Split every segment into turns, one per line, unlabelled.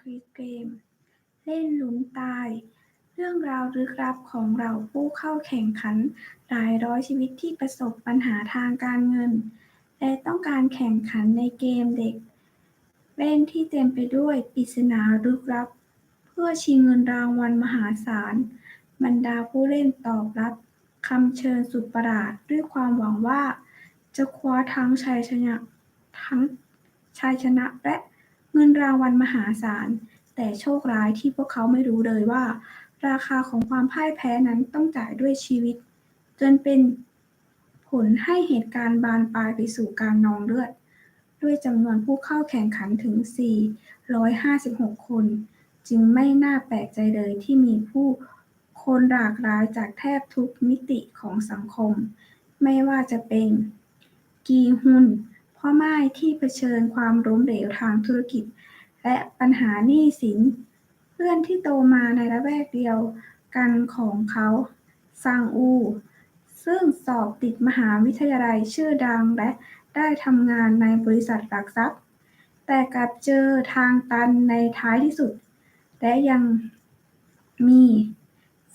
Squid Game เล่นลุ้นตาย เรื่องราวลึกลับของเหล่าผู้เข้าแข่งขัน หลายร้อยชีวิตที่ประสบปัญหาทางการเงิน และต้องการแข่งขันในเกมเด็ก เล่นที่เต็มไปด้วยปริศนาลึกลับ เพื่อชิงเงินรางวัลมหาศาล บรรดาผู้เล่นตอบรับคำเชิญสุดประหลาดด้วยความหวังว่า จะคว้าทั้งชัยชนะทั้งชัยชนะและ เงินรางวัลมหาศาล แต่โชคร้ายที่พวกเขาไม่รู้เลยว่า ราคาของความพ่ายแพ้นั้นต้องจ่ายด้วยชีวิต จนเป็นผลให้เหตุการณ์บานปลายไปสู่การนองเลือด ด้วยจำนวนผู้เข้าแข่งขันถึง 456 คน จึงไม่น่าแปลกใจเลยที่มีผู้คนหลากหลายจากแทบทุกมิติของสังคม ไม่ว่าจะเป็น กีฮุน พ่อไม้ที่เผชิญความล้มเหลวทางธุรกิจ และปัญหาหนี้สิน เพื่อนที่โตมาในละแวกเดียวกันของเขาซังอู ซึ่งสอบติดมหาวิทยาลัยชื่อดังและได้ทำงานในบริษัทหลักทรัพย์ แต่กลับเจอทางตันในท้ายที่สุด และยังมี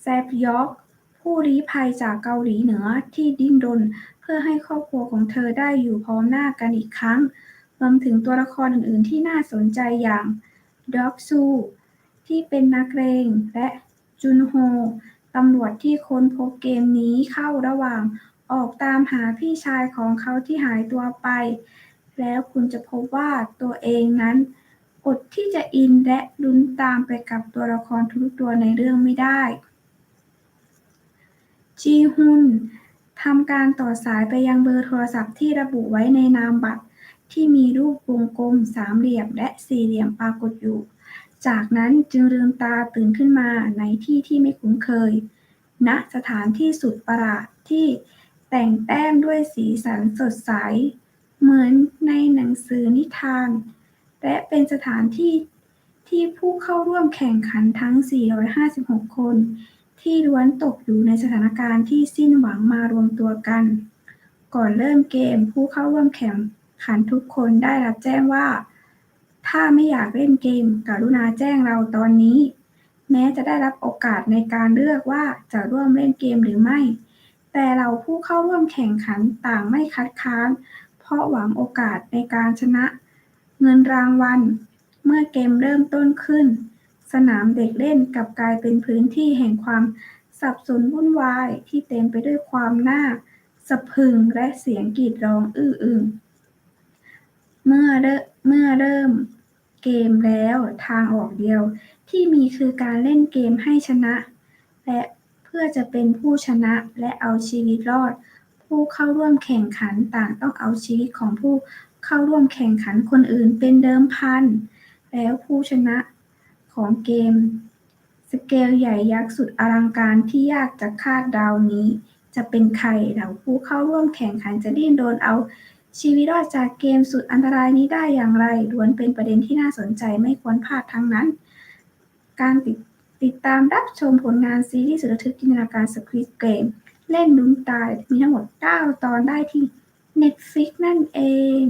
แซบยอก ผู้ลี้ภัยจากเกาหลีเหนือที่ดิ้นรนเพื่อให้ครอบครัวของเธอได้อยู่พร้อมหน้ากันอีกครั้ง รวมถึงตัวละครอื่นๆ ที่น่าสนใจอย่างด็อกซู ที่เป็นนักเลงและจุนโฮตำรวจที่ค้นพบเกมนี้เข้าระหว่างออกตามหาพี่ชายของเขาที่หายตัวไป แล้วคุณจะพบว่าตัวเองนั้นอดที่จะอินและลุ้นตามไปกับตัวละครทุกตัวในเรื่องไม่ได้ จีฮุนทำการต่อสายไปยังเบอร์โทรศัพท์ที่ระบุไว้ในนามบัตร ที่มีรูปวงกลมสามเหลี่ยมและสี่เหลี่ยมปรากฏอยู่ จากนั้นจึงลืมตาตื่นขึ้นมาในที่ที่ไม่คุ้นเคยณสถานที่สุดประหลาดที่แต่งแต้มด้วยสีสันสดใส เหมือนในหนังสือนิทาน และเป็นสถานที่ที่ผู้เข้าร่วมแข่งขันทั้ง 456 คน ที่ล้วนตกอยู่ในสถานการณ์ที่สิ้นหวังมารวมตัวกัน ก่อนเริ่มเกมผู้เข้าร่วมแข่งขันทุกคนได้รับแจ้งว่า ถ้าไม่อยากเล่นเกม กรุณาแจ้งเราตอนนี้ แม้จะได้รับโอกาสในการเลือกว่าจะร่วมเล่นเกมหรือไม่ แต่เราผู้เข้าร่วมแข่งขันต่างไม่คัดค้าน เพราะหวังโอกาสในการชนะ เงินรางวัลเมื่อเกมเริ่มต้นขึ้น สนามเด็กเล่นกลับกลายเป็นพื้นที่แห่งความสับสนวุ่นวายที่เต็มไปด้วยความน่าสะพึงและเสียงกรีดร้องอื้ออึงเมื่อเมื่อเริ่มเกมแล้วทางออกเดียวที่มีคือการเล่นเกมให้ชนะ และเพื่อจะเป็นผู้ชนะและเอาชีวิตรอด ผู้เข้าร่วมแข่งขันต่างต้องเอาชีวิตของผู้เข้าร่วมแข่งขันคนอื่นเป็นเดิมพัน แล้วผู้ชนะ ของเกม สเกลใหญ่ยักษ์สุดอลังการที่ยากจะคาดเดานี้ จะเป็นใครเหล่าผู้เข้าร่วมแข่งขันจะดิ้นรนเอา ชีวิตรอดจากเกมสุดอันตรายนี้ได้อย่างไรล้วนเป็นประเด็นที่น่าสนใจไม่ควรพลาดทั้งนั้น การติดติดตามรับชมผลงานซีรีส์สุดระทึกจินตนาการ Squid Game เล่นลุ้นตายมีทั้งหมด 9 ตอนได้ที่ Netflix นั่นเอง